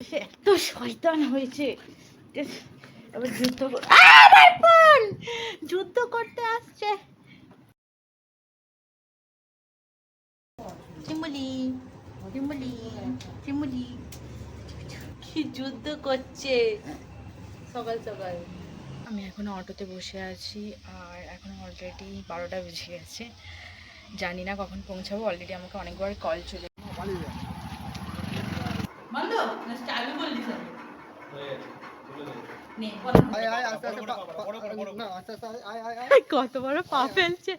এত শয়তান হয়েছে। যে এবার যুদ্ধ আমার ফোন যুদ্ধ করতে আসছে। চিমুলি চিমুলি চিমুলি কি যুদ্ধ করছে? সকাল সকাল। আমি এখনও অটোতে বসে আছি আর এখন অলরেডি বারোটা বেজে গেছে। জানি না কখন পৌঁছাবো অলরেডি আমাকে অনেকবার কল চলে বন্ধ না চালু করলি স্যার নে আয় আয় আস্তে আস্তে পা- পা- না আস্তে আস্তে আয় আয় আয় আয় কত বড় পা ফেলছে।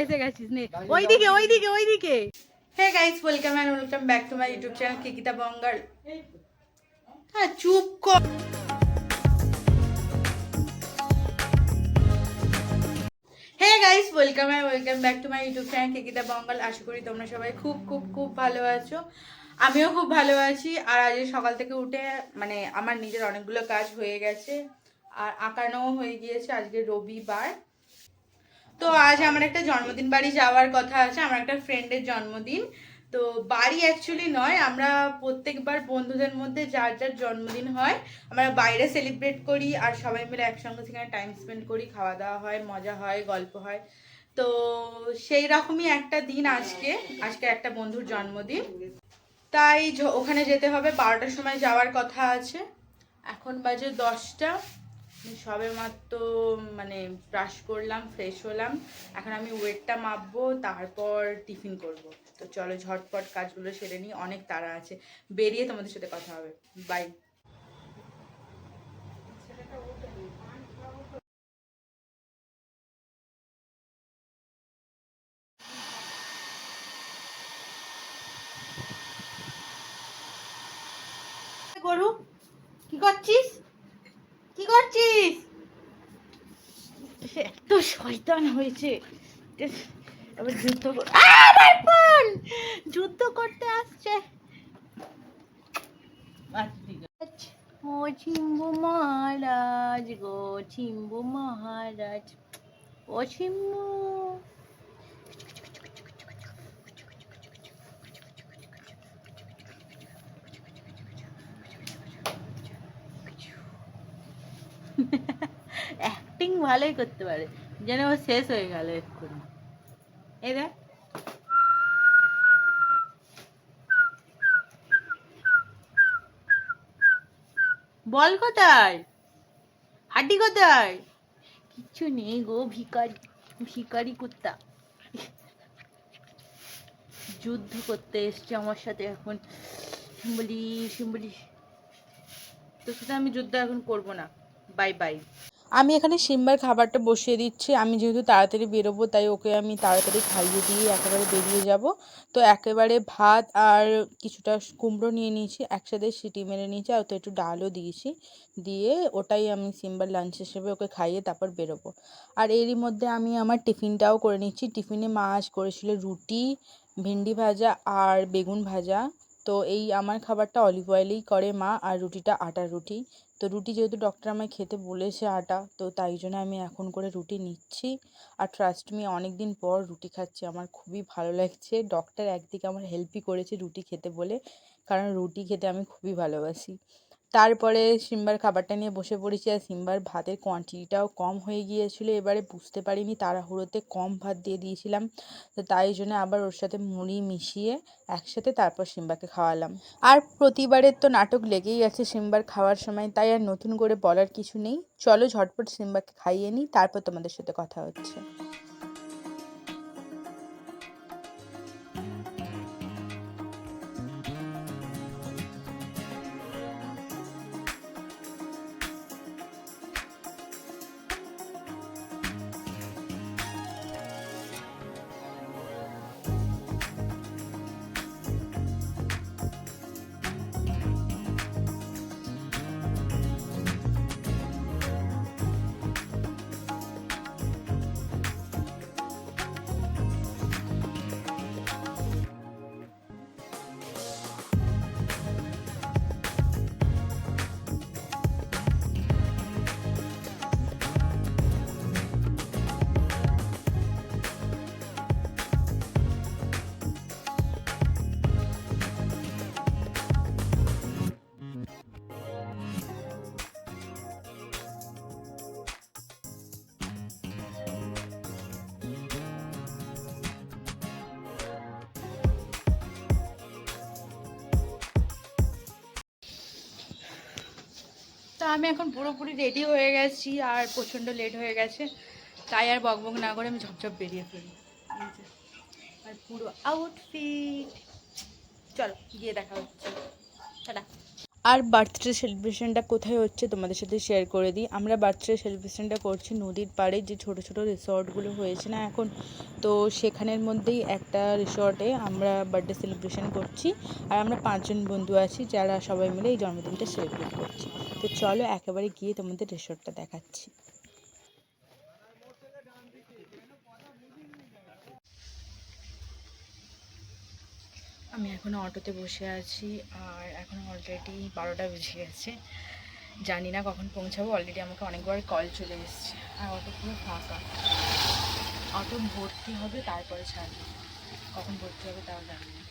এসে গেছিস নে। দাঁড়িয়ে ওইদিকে ওইদিকে ওইদিকে। Hey guys welcome and welcome back to my YouTube channel Kikita Bangal হ্যাঁ চুপ কর। Hey guys welcome and welcome back to my YouTube channel Kikita Bangal আশা করি তোমরা সবাই খুব খুব খুব ভালো আছো। আমিও খুব ভালো আছি। আর আজ সকাল থেকে উঠে মানে আমার নিজের অনেকগুলো কাজ হয়ে গেছে। আর আঁকানোও হয়ে গিয়েছে আজকে রবিবার। তো আজ আমার একটা জন্মদিন, বাড়ি যাওয়ার কথা আছে। আমার একটা ফ্রেন্ডের জন্মদিন। তো বাড়ি অ্যাকচুয়ালি নয়, আমরা প্রত্যেকবার বন্ধুদের মধ্যে যার যার জন্মদিন হয়, আমরা বাইরে সেলিব্রেট করি আর সবাই মিলে একসঙ্গে সেখানে টাইম স্পেন্ড করি। খাওয়া দাওয়া হয়, মজা হয়, গল্প হয়। তো সেই রকমই একটা দিন আজকে আজকে একটা বন্ধুর জন্মদিন। তাই ওখানে যেতে হবে, বারোটার সময় যাওয়ার কথা আছে। এখন বাজে দশটা। সবে মাত্র মানে ব্রাশ করলাম ফ্রেশ হলাম। এখন আমি ওয়েটটা মাপবো, তারপর টিফিন করব। তো চলো ঝটপট কাজগুলো সেরে নিই, অনেক তাড়া আছে। বেরিয়ে তোমাদের সাথে কথা হবে। বাই গরু কি করছিস কি করছিস সে এত শয়তান হয়েছে। এবার যুদ্ধ কর- আমার ফোন যুদ্ধ করতে আসছে। ও চিম্বু মহারাজ গো চিম্বু মহারাজ। ও চিম্বু অ্যাক্টিং ভালোই করতে পারে। যেন ও শেষ হয়ে গেল এক্ষুনি। এই দেখ। বল কোথায়? হাড্ডি কোথায়? কিচ্ছু নেই গো ভিকারি ভিকারি কুত্তা। যুদ্ধ করতে এসছে আমার সাথে এখন। বলি বলি তোর সাথে আমি যুদ্ধ এখন করব না। Bye bye. আমি এখানে সিম্বার খাবারটা বসিয়ে দিচ্ছি। আমি যেহেতু তাড়াতাড়ি বেরোবো, তাই ওকে আমি তাড়াতাড়ি খাইয়ে দিয়ে একেবারে বেরিয়ে যাব। তো একেবারে ভাত আর কিছুটা কুমড়ো নিয়ে নিয়েছি, একসাথে সিটি মেরে নিয়েছি আর তো একটু ডালও দিয়েছি। দিয়ে ওটাই আমি সিম্বার লাঞ্চ হিসেবে ওকে খাইয়ে তারপর বেরোবো। আর এরই মধ্যে আমি আমার টিফিনটাও করে নিচ্ছি। টিফিনে মাছ করেছিল রুটি, ভেন্ডি ভাজা আর বেগুন ভাজা। তো এই আমার খাবারটা অলিভ অয়েলেই করে মা, আর রুটিটা আটার রুটি। তো রুটি যেহেতু ডক্টর আমায় খেতে বলেছে আটা, তো তাই জন্য আমি এখন করে রুটি নিচ্ছি। আর ট্রাস্ট মি অনেক দিন পর রুটি খাচ্ছি, আমার খুবই ভালো লাগছে। ডক্টর একদিকে আমার হেল্পই করেছে রুটি খেতে বলে, কারণ রুটি খেতে আমি খুবই ভালোবাসি। তারপরে সিম্বার খাবারটা নিয়ে বসে পড়েছি আর সিম্বার ভাতের কোয়ান্টিটিটাও কম হয়ে গিয়েছিল, এবারে বুঝতে পারিনি তাড়াহুড়োতে কম ভাত দিয়ে দিয়েছিলাম। তো তাই জন্য আবার ওর সাথে মুড়ি মিশিয়ে একসাথে তারপর সিম্বাকে খাওয়ালাম। আর প্রতিবারের তো নাটক লেগেই আছে সিম্বার খাওয়ার সময়, তাই আর নতুন করে বলার কিছু নেই। চলো ঝটপট সিম্বাকে খাইয়ে নিই, তারপর তোমাদের সাথে কথা হচ্ছে। তো আমি এখন পুরোপুরি রেডি হয়ে গেছি আর প্রচণ্ড লেট হয়ে গেছে। তাই আর বকবক না করে আমি ঝপঝপ বেরিয়ে ফেলি আর পুরো আউটফিট চলো, গিয়ে দেখা হচ্ছে। টাটা। আর বার্থডে সেলিব্রেশনটা কোথায় হচ্ছে তোমাদের সাথে শেয়ার করে দিই। আমরা বার্থডে সেলিব্রেশনটা করছি নদীর পাড়ে, যে ছোট ছোট রিসর্টগুলো হয়েছে না এখন। তো সেখানের মধ্যেই একটা রিসর্টে আমরা বার্থডে সেলিব্রেশন করছি। আর আমরা পাঁচজন বন্ধু আছি, যারা সবাই মিলে এই জন্মদিনটা সেলিব্রেট করছি। তো চলো একেবারে গিয়ে তোমাদের রিসর্টটা দেখাচ্ছি। আমি এখনও অটোতে বসে আছি আর এখন অলরেডি বারোটা বেজে গেছে। জানি না কখন পৌঁছাবো অলরেডি আমাকে অনেকবার কল চলে এসছে। আর অটো পুরো ফাঁকা। অটো ভর্তি হবে, তারপরে ছাড়বে। কখন ভর্তি হবে তাও জানি না।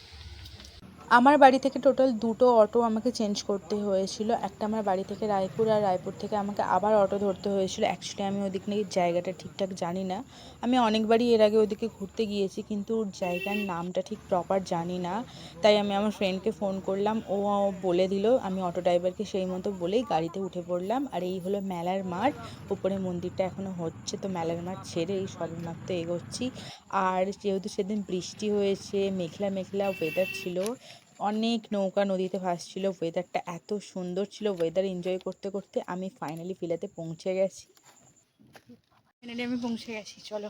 আমার বাড়ি থেকে টোটাল দুটো অটো আমাকে চেঞ্জ করতে হয়েছিল। একটা আমার বাড়ি থেকে রায়পুর আর রায়পুর থেকে আমাকে আবার অটো ধরতে হয়েছিল। অ্যাকচুয়ালি আমি ওদিক নিয়ে জায়গাটা ঠিকঠাক জানি না। আমি অনেকবারই এর আগে ওদিকে ঘুরতে গিয়েছি, কিন্তু জায়গার নামটা ঠিক প্রপার জানি না। তাই আমি আমার ফ্রেন্ডকে ফোন করলাম। ও বলে দিল, আমি অটো ড্রাইভারকে সেই মতো বলেই গাড়িতে উঠে পড়লাম। আর এই হলো মেলার মাঠ। উপরে মন্দিরটা এখনও হচ্ছে, তো মেলার মাঠ ছেড়ে এই সবেমাত্র এগোচ্ছি। আর যেহেতু সেদিন বৃষ্টি হয়েছে মেঘলা মেঘলা ওয়েদার ছিল অনেক নৌকা নদীতে ভাসছিল ওয়েদারটা এত সুন্দর ছিল ওয়েদার এনজয় করতে করতে আমি ফাইনালি ফিলাতে পৌঁছে গেছি। ফাইনালি আমি পৌঁছে গেছি, চলো।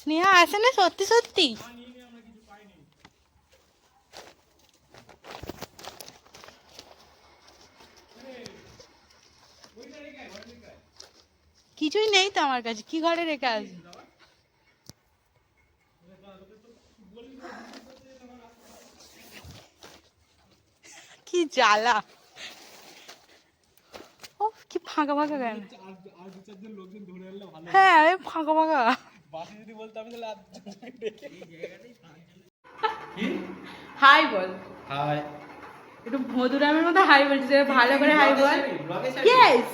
স্নেহা, আসে না? সত্যি সত্যি? কিছুই নেই তো আমার কাছে। কি ঘরে রেখে আসবে কি জ্বালা। ও কি ফাঁকা ফাঁকা কেন? হ্যাঁ আমি ফাঁকা ফাঁকা। হাই বল। হাই। একটু মধুরামের মতো হাই বলছিস ভালো করে হাই বল। ইয়েস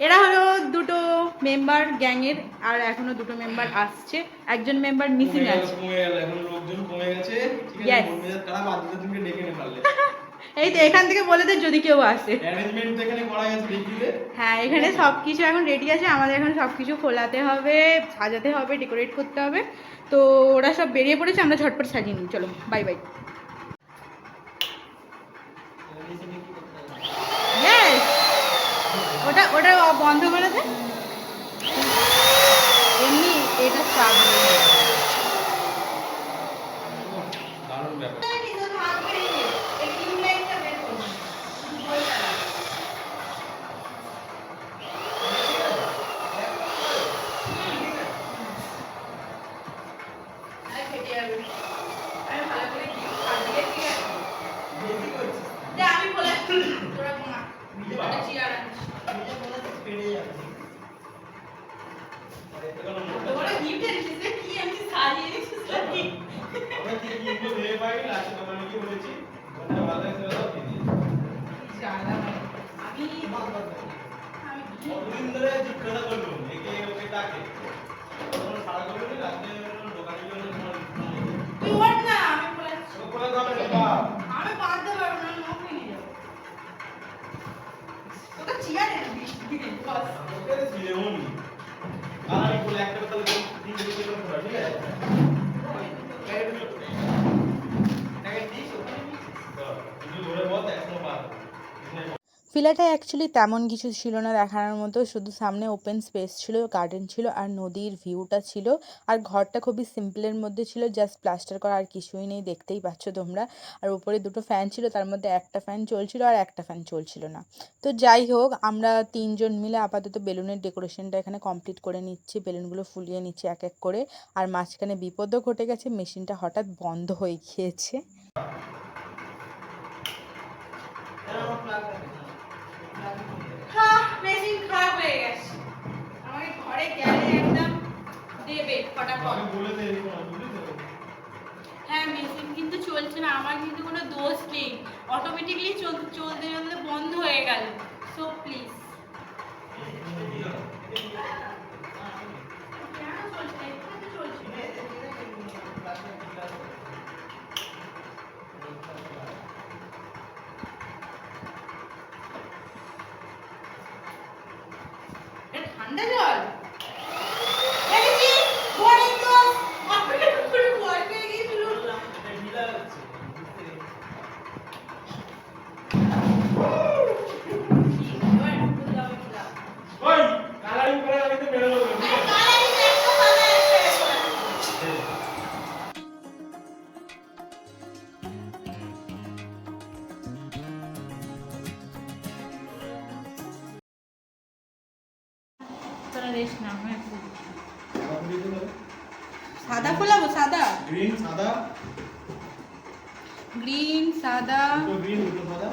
এরা হলো দুটো মেম্বার গ্যাংয়ের আর এখনও দুটো মেম্বার আসছে। একজন মেম্বার মিসিং আছে। এখন লোকজন কমে গেছে ঠিক আছে Yes. মেজাজ খারাপ আজ তুমি ডেকে নে পারলে। এই তো এখান থেকে বলে দে যদি কেউ আসে। অ্যারেঞ্জমেন্ট এখানে করা গেছে হ্যাঁ এখানে সব কিছু এখন রেডি আছে আমাদের এখন সব কিছু খোলাতে হবে সাজাতে হবে ডেকোরেট করতে হবে। তো ওরা সব বেরিয়ে পড়েছে আমরা ঝটপট সাজিয়ে নিই চলো বাই বাই বন্ধ করে দে। এমনি এটা চাপ দারুণ ব্যাপার আমি বলে তোরা ঘুমা একটা চেয়ার আনছি তোরা গিফট এনেছিস রে? কি এমনি সাজিয়ে রেখেছিস নাকি? আমরা কি কি ইনফো ভেবে পাইনি লাস্টে তোমার কি বলেছি ওটা ভালো লাগছে দাও দিয়ে দিই। জ্বালা মানে। আমি আমি কি কতদিন ধরে জিজ্ঞাসা করলুম একে ওকে ডাকে তখন সারা করবে না রাতে দোকানে গিয়ে ফিলাটা অ্যাকচুয়ালি তেমন কিছু ছিল না দেখানোর মতো, শুধু সামনে ওপেন স্পেস ছিল গার্ডেন ছিল আর নদীর ভিউটা ছিল। আর ঘরটা খুবই সিম্পলের মধ্যে ছিল জাস্ট প্লাস্টার করা আর কিছুই নেই, দেখতেই পাচ্ছ তোমরা। আর উপরে দুটো ফ্যান ছিল, তার মধ্যে একটা ফ্যান চলছিল আর একটা ফ্যান চলছিল না। তো যাই হোক, আমরা তিনজন মিলে আপাতত বেলুনের ডেকোরেশনটা এখানে কমপ্লিট করে নিচ্ছি, বেলুনগুলো ফুলিয়ে নিচ্ছি এক এক করে। আর মাঝখানে বিপদও ঘটে গেছে মেশিনটা হঠাৎ বন্ধ হয়ে গিয়েছে। গেলে একদম দেবে ফটাফট। হ্যাঁ মেশিন কিন্তু চলছে না আমার কিন্তু কোনো দোষ নেই। অটোমেটিকলি চলতে চলতে বন্ধ হয়ে গেল। সো প্লিজ কালার এসে না আমার সাদা ফোলাবো সাদা? গ্রিন সাদা? গ্রিন সাদা। গ্রিন সাদা?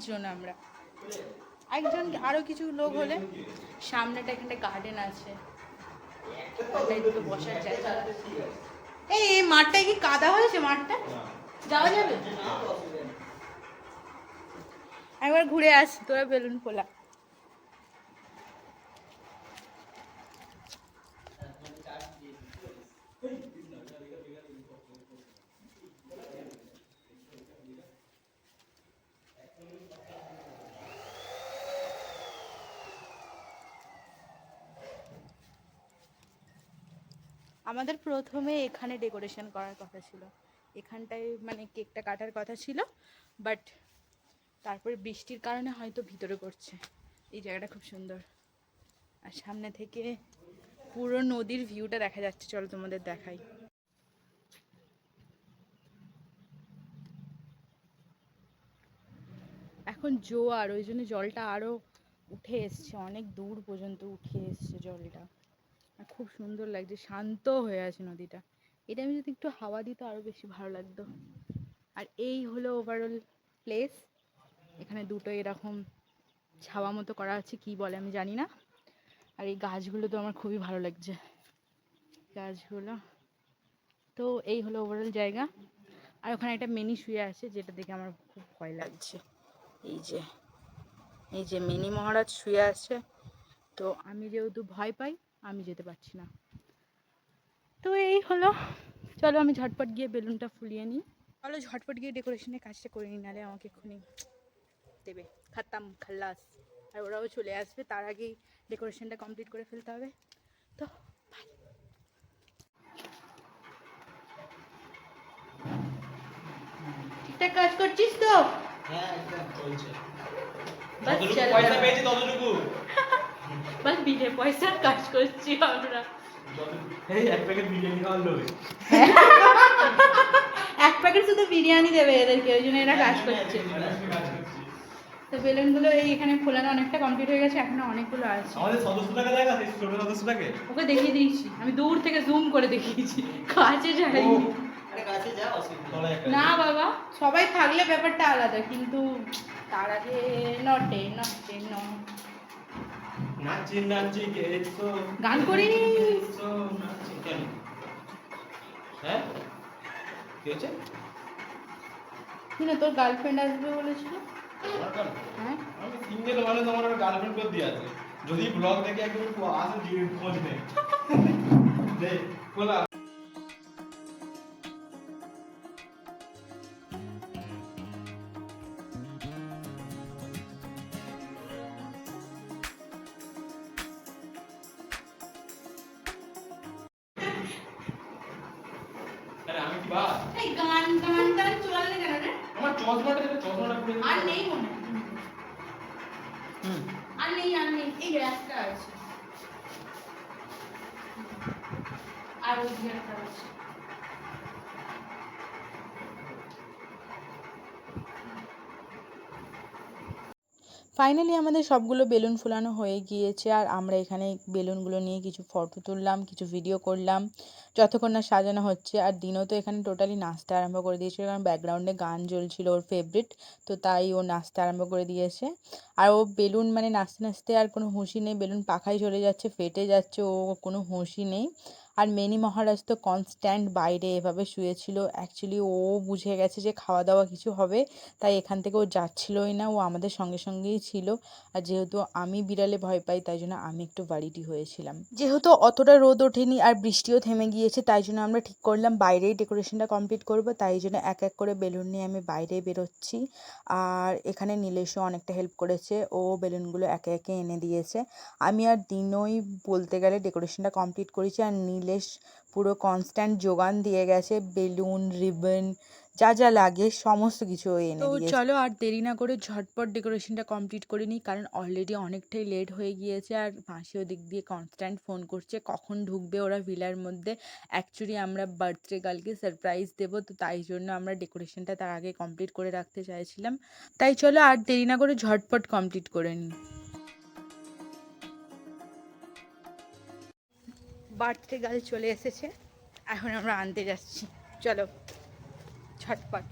পাঁচজন আমরা। একজন আরও কিছু লোক হলে সামনেটা এখানে গার্ডেন আছে। দুটো বসার জায়গা। এই মাঠটায় কি কাদা হয়েছে মাঠটা? যাওয়া যাবে? একবার ঘুরে আস, তোরা বেলুন ফোলা আমাদের প্রথমে এখানে ডেকোরেশন করার কথা ছিল। এখানটায় মানে কেকটা কাটার কথা ছিল বাট তারপরে বৃষ্টির কারণে হয়তো ভিতরে করছে। এই জায়গাটা খুব সুন্দর। আর সামনে থেকে পুরো নদীর ভিউটা দেখা যাচ্ছে। চলো তোমাদের দেখাই। এখন জোয়ার, ওই জন্য জলটা আরও উঠে এসছে, অনেক দূর পর্যন্ত উঠে এসছে জলটা। খুব সুন্দর লাগছে, শান্ত হয়ে আছে নদীটা। এটা আমি যদি একটু হাওয়া দিত আরও বেশি ভালো লাগতো। আর এই হলো ওভারঅল প্লেস এখানে দুটো এরকম ছাওয়া মতো করা আছে, কি বলে আমি জানি না। আর এই গাছগুলো তো আমার খুবই ভালো লাগছে। গাছগুলো। তো এই হলো ওভারঅল জায়গা। আর ওখানে একটা মিনি শুয়ে আছে, যেটা দেখে আমার খুব ভয় লাগছে। এই যে এই যে মিনি মহারাজ শুয়ে আছে। তো আমি যেহেতু ভয় পাই আমি যেতে পারছি না। তো এই হলো। চলো আমি ঝটপট গিয়ে বেলুনটা ফুলিয়ে নিই। চলো ঝটপট গিয়ে ডেকোরেশনের কাজটা করে নিই নাহলে আমাকে এক্ষুনি দেবে। খাতাম খাল্লাস আর ওরাও চলে আসবে তার আগেই ডেকোরেশনটা কমপ্লিট করে ফেলতে হবে। তো ঠিকঠাক কাজ করছিস তো? হ্যাঁ একদম চলছে। বাস পয়সা পেয়েছি ততটুকু। বাস বিলে পয়সার কাজ করছি আমরা এই এক প্যাকেট বিরিয়ানি খাওয়ার লোভে এক প্যাকেট শুধু বিরিয়ানি দেবে এদেরকে ওই জন্য এরা কাজ করছে তো বেলুনগুলো এই এখানে ফোলানো অনেকটা কমপ্লিট হয়ে গেছে এখনও অনেকগুলো আছে। আমাদের সদস্যটাকে দেখা ছোট সদস্যটাকে ওকে দেখিয়ে দিয়েছি আমি দূর থেকে জুম করে দেখিয়েছি। কাছে একটা না বাবা সবাই থাকলে ব্যাপারটা আলাদা কিন্তু তার আগে নটে নটে ন নাচি নাচি গেছো। গান করিনি। নাচি। কেন? হ্যাঁ? কি হয়েছে? কিনা তোর গার্লফ্রেন্ড আসবে বলেছিল? হ্যাঁ? আমি সিঙ্গেল মানে তোমার একটা গার্লফ্রেন্ড করে দিয়ে আছে। যদি ব্লগ দেখে একদম আসে খোঁজ নেই দে খোলা আরে আমি কি বাস এই গান গান গান চলালে কেন রে আমার চশমাটা যেটা চশমাটা পরে আর নেই মনে হয়। হুম আর নেই আর নেই এই একটা আছে আর ওই দিকে একটা আছে ফাইনালি আমাদের সবগুলো বেলুন ফুলানো হয়ে গিয়েছে আর আমরা এখানে বেলুনগুলো নিয়ে কিছু ফটো তুললাম, কিছু ভিডিও করলাম। যতক্ষণ না সাজানো হচ্ছে আর দিনও তো এখানে টোটালি নাচতে আরম্ভ করে দিয়েছিল কারণ ব্যাকগ্রাউন্ডে গান জ্বলছিল ওর ফেভারিট তো তাই ও নাচতে আরম্ভ করে দিয়েছে। আর ও বেলুন মানে নাচতে নাচতে আর কোনো হুঁশি নেই, বেলুন পাখায় চলে যাচ্ছে, ফেটে যাচ্ছে, ও কোনো হুঁশি নেই। আর মেনি মহারাজ তো কনস্ট্যান্ট বাইরে এভাবে শুয়েছিল। অ্যাকচুয়ালি ও বুঝে গেছে যে খাওয়া দাওয়া কিছু হবে, তাই এখান থেকে ও যাচ্ছিলই না। ও আমাদের সঙ্গে সঙ্গেই ছিল। আর যেহেতু আমি বিড়ালে ভয় পাই, তাই জন্য আমি একটু বাড়িটি হয়েছিলাম। যেহেতু অতটা রোদ ওঠেনি আর বৃষ্টিও থেমে গিয়েছে, তাই জন্য আমরা ঠিক করলাম বাইরেই ডেকোরেশনটা কমপ্লিট করব। তাই জন্য এক এক করে বেলুন নিয়ে আমি বাইরে বেরোচ্ছি। আর এখানে নীলেশও অনেকটা হেল্প করেছে। ও বেলুনগুলো একে একে এনে দিয়েছে। আমি আর দিনই বলতে গেলে ডেকোরেশনটা কমপ্লিট করেছি। আর নীলেশ পুরো কনস্ট্যান্ট যোগান দিয়ে গেছে বেলুন রিবন যা যা লাগে সমস্ত কিছু এনে তো চলো আর দেরি না করে ঝটপট ডেকোরেশনটা কমপ্লিট করে নিই কারণ অলরেডি অনেকটাই লেট হয়ে গিয়েছে আর মাসি ওদিক দিয়ে কনস্ট্যান্ট ফোন করছে কখন ঢুকবে ওরা ভিলার মধ্যে। অ্যাকচুয়ালি আমরা বার্থডে গার্লকে সারপ্রাইজ দেবো তো তাই জন্য আমরা ডেকোরেশনটা তার আগে কমপ্লিট করে রাখতে চাইছিলাম। তাই চলো আর দেরি না করে ঝটপট কমপ্লিট করে নিই। বার্থডে গার্ল চলে এসেছে। এখন আমরা আনতে যাচ্ছি। চলো ছটপট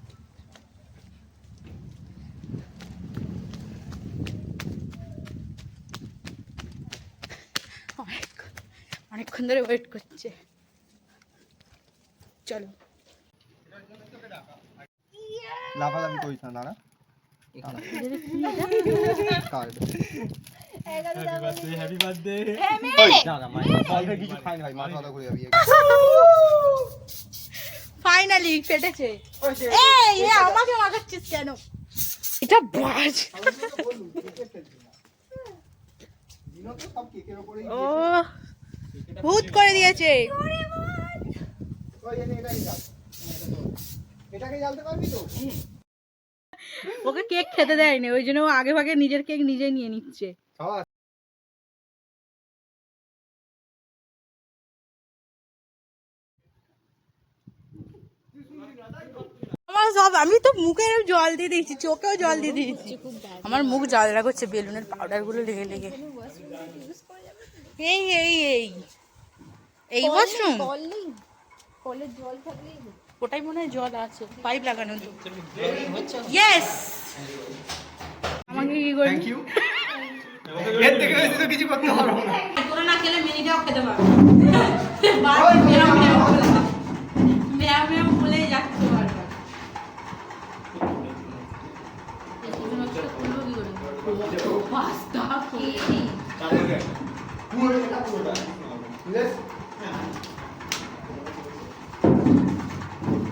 অনেকক্ষণ অনেকক্ষণ ধরে ওয়েট করছে। চলো। লাফালাফি করিস না দাঁড়া। হ্যাপি বার্থডে কিছু খাই ভাই মাথা কথা করে যাবি ফাইনালি ফেটেছে। এই এ আমাকে মাখাচ্ছিস কেন? এটা বাজ ও ভূত করে দিয়েছে। ওকে কেক খেতে দেয়নি ওই জন্য ও আগে ভাগে নিজের কেক নিজে নিয়ে নিচ্ছে। খাওয়া আমার সব আমি তো মুখে এরম জল দিয়ে দিয়েছি চোখেও জল দিয়ে দিয়েছি। আমার মুখ জ্বালা করছে বেলুনের পাউডারগুলো লেগে লেগে। এই এই এই। এই ওয়াশরুম ওটাই মনে হয় জল আছে পাইপ লাগানো ইয়েস আমাকে কি ইউ এর থেকে বেশি তো কিছু করতে পারব না। তোরা না খেলে মিনিটাও খেতে পারবে। বলেই যাচ্ছে বারবার।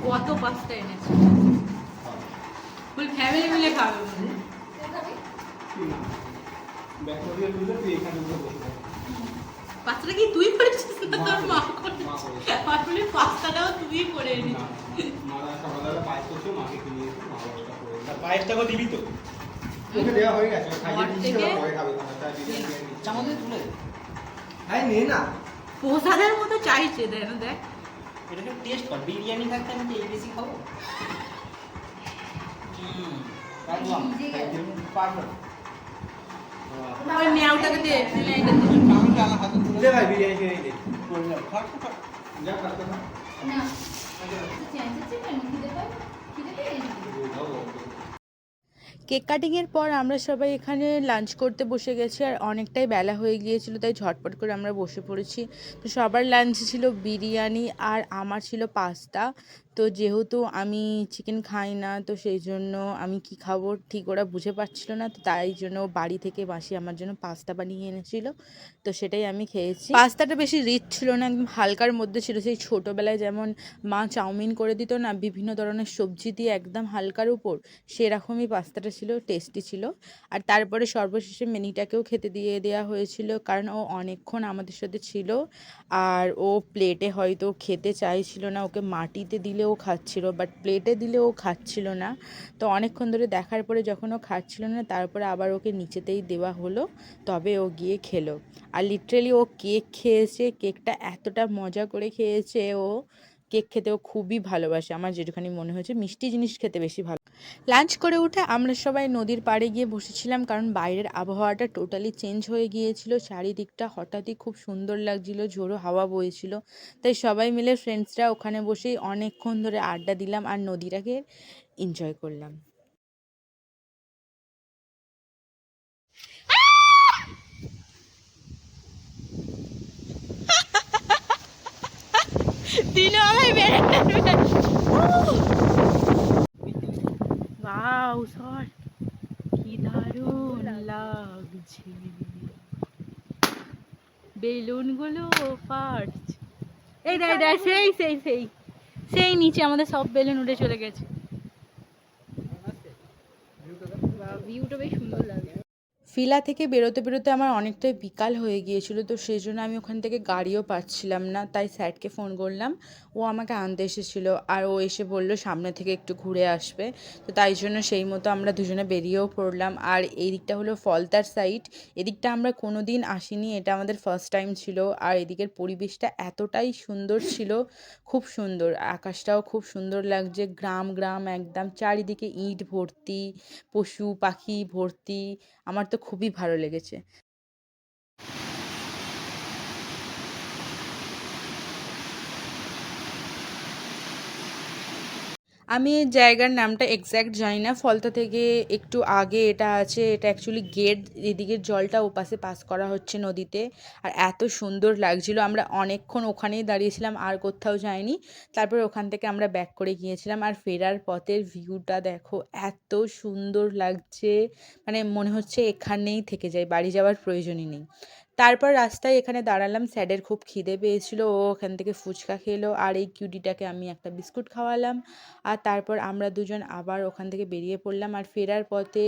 কত পাস্তা এনেছে। ফুল ফ্যামিলি মিলে খাবে। পাস্তাটা কি তুই করেছিস না তোর মা করেছে আসলে পাস্তাটাও তুই করে এনেছিস পায়েসটাকে দিবি তো। ওকে দেওয়া হয়ে গেছে খাইয়ে ঘর দিয়েছি থেকে? ওরা পরে খাবে খাবারটা দিয়ে দিয়ে দিচ্ছি। চামচে তুলে আরে নে না। প্রসাদের মতো চাইছে দেখ দেখ। এটাকে টেস্ট কর বিরিয়ানি থাকতে আমি এই বেশি খাব। হুম, একদম পারফেক্ট ওই মেয়াওটাকে দে দে। ভাই বিরিয়ানি খেয়ে দে। কেক কাটিংয়ের পর আমরা সবাই এখানে লাঞ্চ করতে বসে গেছি আর অনেকটাই বেলা হয়ে গিয়েছিল তাই ঝটপট করে আমরা বসে পড়েছি। তো সবার লাঞ্চ ছিল বিরিয়ানি আর আমার ছিল পাস্তা। তো যেহেতু আমি চিকেন খাই না, তো সেই জন্য আমি কি খাব ঠিক ওরা বুঝে পাচ্ছিল না, তো তাই জন্য বাড়ি থেকে মাসি আমার জন্য পাস্তা বানিয়ে এনেছিল। তো সেটাই আমি খেয়েছি। পাস্তাটা বেশি রিচ ছিল না, একদম হালকার মধ্যে ছিল। সেই ছোটোবেলায় যেমন মা চাউমিন করে দিত না, বিভিন্ন ধরনের সবজি দিয়ে একদম হালকার উপর, সেরকমই পাস্তাটা ছিল টেস্টি ছিল। আর তারপরে সর্বশেষে মেনিটাকেও খেতে দিয়ে দেওয়া হয়েছিল, কারণ ও অনেকক্ষণ আমাদের সাথে ছিল। আর ও প্লেটে হয়তো খেতে চাইছিল না, ওকে মাটিতে দিলে ও খাচ্ছিল বাট প্লেটে দিলে ও খাচ্ছিল না। তো অনেকক্ষণ ধরে দেখার পরে যখন ও খাচ্ছিল না, তারপরে আবার ওকে নিচেতেই দেওয়া হলো, তবে ও গিয়ে খেলো। আর লিটারেলি ও কেক খেয়েছে কেকটা এতটা মজা করে খেয়েছে ও। কেক খেতে ও খুবই ভালোবাসে, আমার যেটুখানি মনে হয়েছে, মিষ্টি জিনিস খেতে বেশি ভালো লাঞ্চ করে উঠে আমরা সবাই নদীর পাড়ে গিয়ে বসেছিলাম কারণ বাইরের আবহাওয়াটা টোটালি চেঞ্জ হয়ে গিয়েছিল। চারিদিকটা হঠাৎই খুব সুন্দর লাগছিল, ঝোড়ো হাওয়া বইছিল। তাই সবাই মিলে ফ্রেন্ডসরা ওখানে বসেই অনেকক্ষণ ধরে আড্ডা দিলাম আর নদীটাকে এনজয় করলাম। আমায় বেড়ে ওয়াও সর। কি দারুণ লাগছে। বেলুনগুলো ফাটছে। এই দেখ সেই সেই সেই। সেই নিচে আমাদের সব বেলুন উঠে চলে গেছে ভিউটা বেশ সুন্দর লাগে ফিলা থেকে বেরোতে বেরোতে আমার অনেকটাই বিকাল হয়ে গিয়েছিল, তো সেই জন্য আমি ওখান থেকে গাড়িও পাচ্ছিলাম না, তাই স্যারকে ফোন করলাম। ও আমাকে আনতে এসেছিল আর ও এসে বলল সামনে থেকে একটু ঘুরে আসবে, তো তাই জন্য সেই মতো আমরা দুজনে বেরিয়েও পড়লাম। আর এই দিকটা হলো ফলতার সাইড এদিকটা আমরা কোনো দিন আসিনি, এটা আমাদের ফার্স্ট টাইম ছিল। আর এদিকের পরিবেশটা এতটাই সুন্দর ছিল, খুব সুন্দর, আকাশটাও খুব সুন্দর লাগছে, গ্রাম গ্রাম একদম, চারিদিকে ইট ভর্তি, পশু পাখি ভর্তি, আমার তো খুবই ভালো লেগেছে। আমি জায়গার নামটা এক্স্যাক্ট জানি না। ফলতা থেকে একটু আগে এটা আছে, এটা অ্যাকচুয়ালি গেট এদিকের জলটা ওপাশে পাস করা হচ্ছে নদীতে। আর এত সুন্দর লাগছিল, আমরা অনেকক্ষণ ওখানেই দাঁড়িয়েছিলাম, আর কোথাও যাইনি। তারপর ওখান থেকে আমরা ব্যাক করে গিয়েছিলাম, আর ফেরার পথের ভিউটা দেখো, এত সুন্দর লাগছে। মানে মনে হচ্ছে এখানেই থেকে যাই, বাড়ি যাওয়ার প্রয়োজনই নেই। তারপর রাস্তায় এখানে দাঁড়ালাম। স্যাডের খুব খিদে পেয়েছিল। ও ওখান থেকে ফুচকা খেলো আর এই কিউটিটাকে আমি একটা বিস্কুট খাওয়ালাম। আর তারপর আমরা দুজন আবার ওখান থেকে বেরিয়ে পড়লাম। আর ফেরার পথে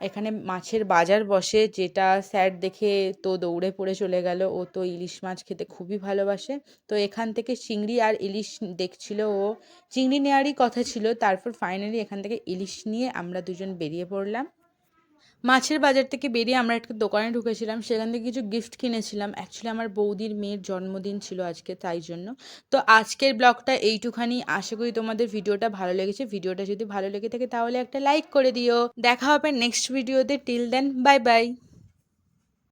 এখানে মাছের বাজার বসে, যেটা স্যার দেখে তো দৌড়ে পড়ে চলে গেল। ও তো ইলিশ মাছ খেতে খুবই ভালোবাসে। তো এখান থেকে চিংড়ি আর ইলিশ দেখছিল ও। চিংড়ি নেওয়ারই কথা ছিল। তারপর ফাইনালি এখান থেকে ইলিশ নিয়ে আমরা দুজন বেরিয়ে পড়লাম। মাছের বাজার থেকে বেরিয়ে আমরা একটা দোকানে ঢুকেছিলাম। সেখান থেকে কিছু গিফট কিনেছিলাম। অ্যাকচুয়ালি আমার বৌদির মেয়ের জন্মদিন ছিল আজকে, তাই জন্য। তো আজকের ব্লগটা এইটুখানি। আশা করি তোমাদের ভিডিওটা ভালো লেগেছে। ভিডিওটা যদি ভালো লেগে থাকে তাহলে একটা লাইক করে দিও। দেখা হবে নেক্সট ভিডিওতে টিল দেন বাই বাই